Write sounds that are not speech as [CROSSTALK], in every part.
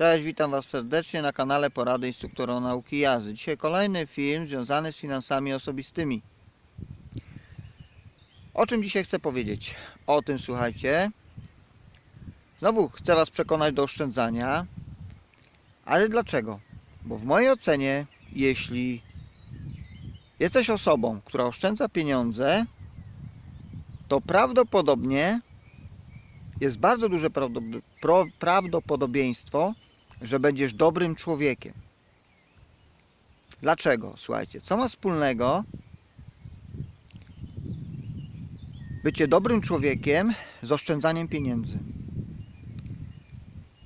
Cześć, witam Was serdecznie na kanale Porady Instruktora Nauki Jazdy. Dzisiaj kolejny film związany z finansami osobistymi. O czym dzisiaj chcę powiedzieć? O tym słuchajcie. Znowu chcę Was przekonać do oszczędzania. Ale dlaczego? Bo w mojej ocenie, jeśli jesteś osobą, która oszczędza pieniądze, to prawdopodobnie jest bardzo duże prawdopodobieństwo, że będziesz dobrym człowiekiem. Dlaczego? Słuchajcie, co ma wspólnego bycie dobrym człowiekiem z oszczędzaniem pieniędzy?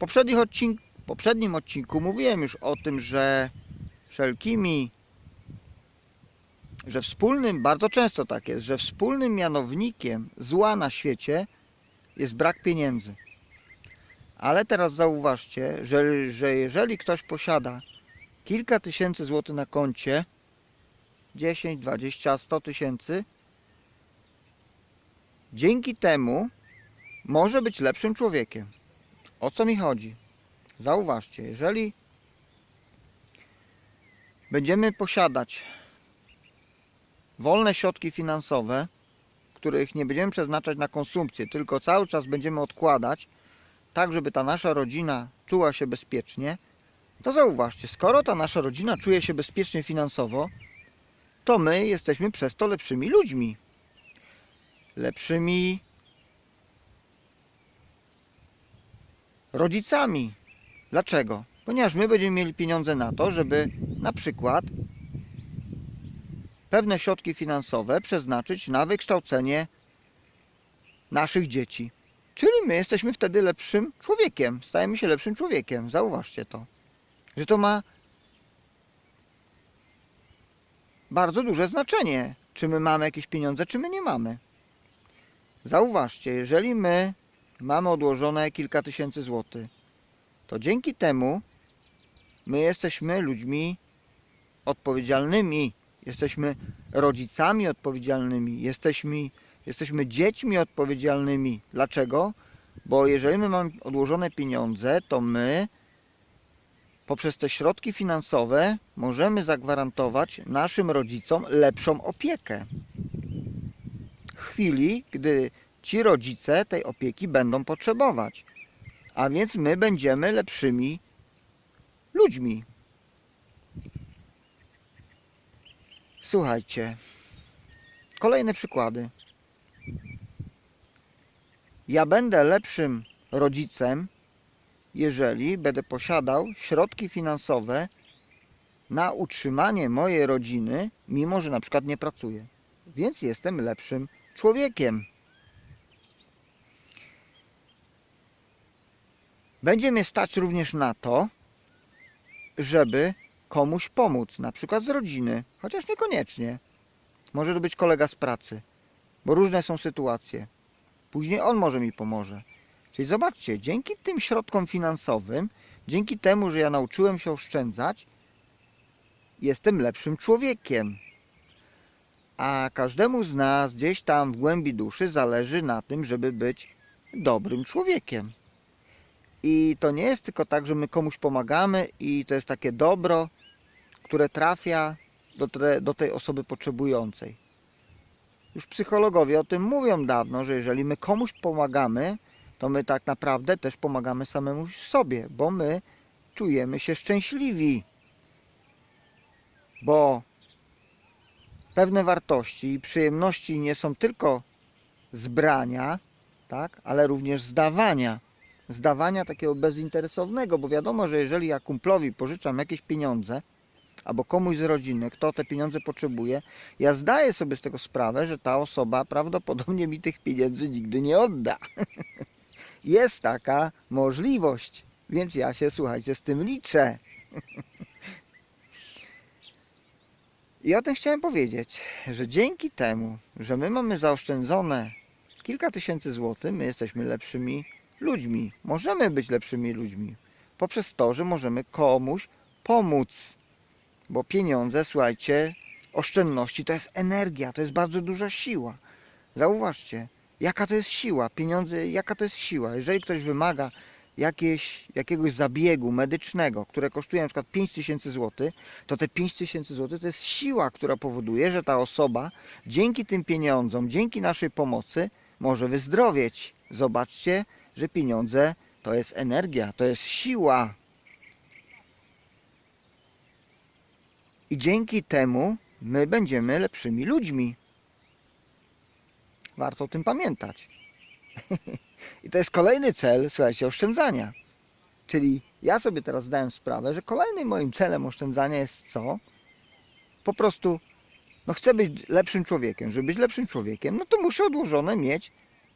W odcink- poprzednim odcinku mówiłem już o tym, że wszelkimi, że wspólnym, bardzo często tak jest, że wspólnym mianownikiem zła na świecie jest brak pieniędzy. Ale teraz zauważcie, że, że jeżeli ktoś posiada kilka tysięcy złotych na koncie, 10, 20, 100 tysięcy, dzięki temu może być lepszym człowiekiem. O co mi chodzi? Zauważcie, jeżeli będziemy posiadać wolne środki finansowe, których nie będziemy przeznaczać na konsumpcję, tylko cały czas będziemy odkładać, tak żeby ta nasza rodzina czuła się bezpiecznie, to zauważcie, skoro ta nasza rodzina czuje się bezpiecznie finansowo, to my jesteśmy przez to lepszymi ludźmi. Lepszymi rodzicami. Dlaczego? Ponieważ my będziemy mieli pieniądze na to, żeby na przykład pewne środki finansowe przeznaczyć na wykształcenie naszych dzieci. Czyli my jesteśmy wtedy lepszym człowiekiem, stajemy się lepszym człowiekiem. Zauważcie to, że to ma bardzo duże znaczenie, czy my mamy jakieś pieniądze, czy my nie mamy. Zauważcie, jeżeli my mamy odłożone kilka tysięcy złotych, to dzięki temu my jesteśmy ludźmi odpowiedzialnymi. Jesteśmy rodzicami odpowiedzialnymi, jesteśmy, jesteśmy dziećmi odpowiedzialnymi. Dlaczego? Bo jeżeli my mamy odłożone pieniądze, to my poprzez te środki finansowe możemy zagwarantować naszym rodzicom lepszą opiekę. Chwili, gdy ci rodzice tej opieki będą potrzebować. A więc my będziemy lepszymi ludźmi. Słuchajcie, kolejne przykłady. Ja będę lepszym rodzicem, jeżeli będę posiadał środki finansowe na utrzymanie mojej rodziny, mimo że na przykład nie pracuję. Więc jestem lepszym człowiekiem. Będzie mnie stać również na to, żeby komuś pomóc, na przykład z rodziny, chociaż niekoniecznie. Może to być kolega z pracy, bo różne są sytuacje. Później on może mi pomoże. Czyli zobaczcie, dzięki tym środkom finansowym, dzięki temu, że ja nauczyłem się oszczędzać, jestem lepszym człowiekiem. A każdemu z nas gdzieś tam w głębi duszy zależy na tym, żeby być dobrym człowiekiem. I to nie jest tylko tak, że my komuś pomagamy i to jest takie dobro, które trafia do, te, do tej osoby potrzebującej. Już psychologowie o tym mówią dawno, że jeżeli my komuś pomagamy, to my tak naprawdę też pomagamy samemu sobie, bo my czujemy się szczęśliwi. Bo pewne wartości i przyjemności nie są tylko zbrania, tak, ale również zdawania zdawania takiego bezinteresownego, bo wiadomo, że jeżeli ja kumplowi pożyczam jakieś pieniądze, albo komuś z rodziny, kto te pieniądze potrzebuje, ja zdaję sobie z tego sprawę, że ta osoba prawdopodobnie mi tych pieniędzy nigdy nie odda. [LAUGHS] Jest taka możliwość, więc ja się, słuchajcie, z tym liczę. [LAUGHS] I o tym chciałem powiedzieć, że dzięki temu, że my mamy zaoszczędzone kilka tysięcy złotych, my jesteśmy lepszymi ludźmi. Możemy być lepszymi ludźmi poprzez to, że możemy komuś pomóc. Bo pieniądze, słuchajcie, oszczędności to jest energia, to jest bardzo duża siła. Zauważcie, jaka to jest siła, pieniądze, jaka to jest siła. Jeżeli ktoś wymaga jakieś, jakiegoś zabiegu medycznego, które kosztuje na przykład 5000 zł, to te 5000 zł to jest siła, która powoduje, że ta osoba dzięki tym pieniądzom, dzięki naszej pomocy może wyzdrowieć. Zobaczcie, że pieniądze to jest energia, to jest siła. I dzięki temu my będziemy lepszymi ludźmi. Warto o tym pamiętać. [LAUGHS] I to jest kolejny cel, słuchajcie, oszczędzania. Czyli ja sobie teraz zdałem sprawę, że kolejnym moim celem oszczędzania jest co? Po prostu, no chcę być lepszym człowiekiem. Żeby być lepszym człowiekiem, no to muszę odłożone mieć,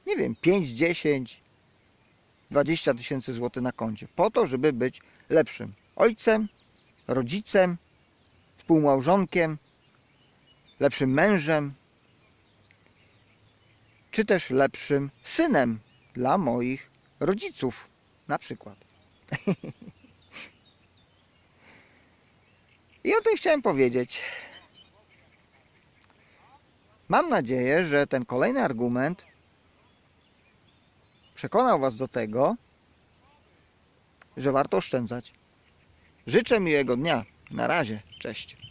nie wiem, 5, 10, 20 tysięcy złotych na koncie. Po to, żeby być lepszym ojcem, rodzicem, współmałżonkiem, lepszym mężem, czy też lepszym synem dla moich rodziców, na przykład. [LAUGHS] I o tym chciałem powiedzieć. Mam nadzieję, że ten kolejny argument przekonał Was do tego, że warto oszczędzać. Życzę miłego dnia. Na razie. Cześć.